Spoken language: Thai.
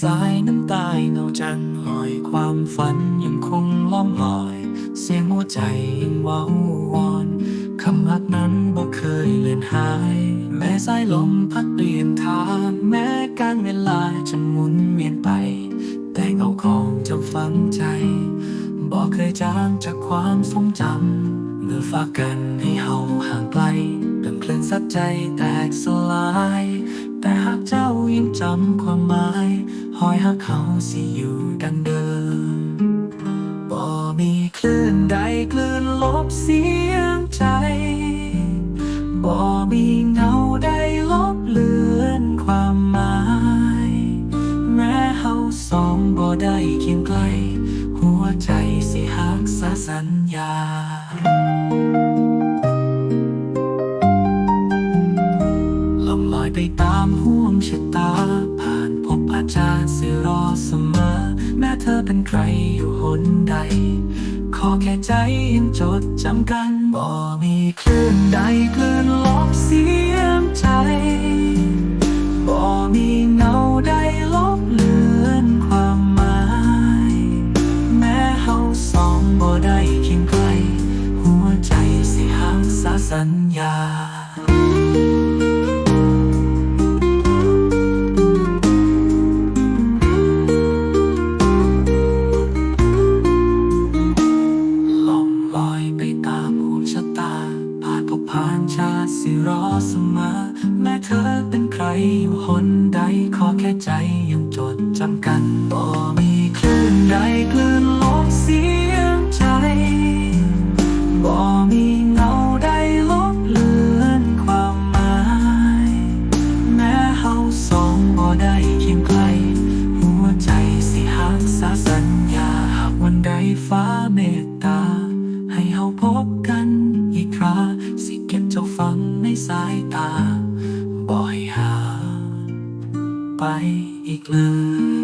สายนั้นตายเราจันความฝันยังคงล่องลอย เสียงหัวใจยังเว้าวอนคำรักนั้นบ่เคยเลือนหาย แม้สายลมพัดเปลี่ยนทางแม้การเวลาจะหมุนเวียนไป แต่เงาของจ้าฝังใจบอกเคยจางจากความทรงจำเมื่อฝากกันให้เฮาห่างไกลดังคลื่นซัดใจแตกสลาย แต่หากเจ้ายังจำความหมาย อยหักเขาสิอยู่ดังเดิมบ่มีคลื่นใดคลื่นลบเสียงใจบ่มีเงาใดลบเลือนความหมาย แม้เฮาสองบ่ได้เคียงไกล หัวใจสิหักษาสัญญาลมลอยไปตามห่วงชะตา ผ่านพบอรย์สิรอเสมอ แม้เธอเป็นใครอยู่หนใด ขอแค่ใจยังจดจำกันบ่มีคลื่นใดคลื่นลบเสียงใจบ่มีเงาใดลบเลือนความหมาย แม้เฮาสองบ่ได้เคียงไกล หัวใจสิหักษาสัญญา สิรอเสมอ แม้เธอเป็นใครอยู่หนใดขอแค่ใจยังจดจำกันบ่มีคลื่นใดคลื่นลบเสียงใจบ่มีเงาใดลบเลือนความหมาย แม้เฮาสองบ่ได้เคียงไกล หัวใจสิหักษาสัญญาหากวันใดฟ้าเมตตา ให้เฮาพบกันอีกครา สายตา บ่อยหา ไปอีกเลย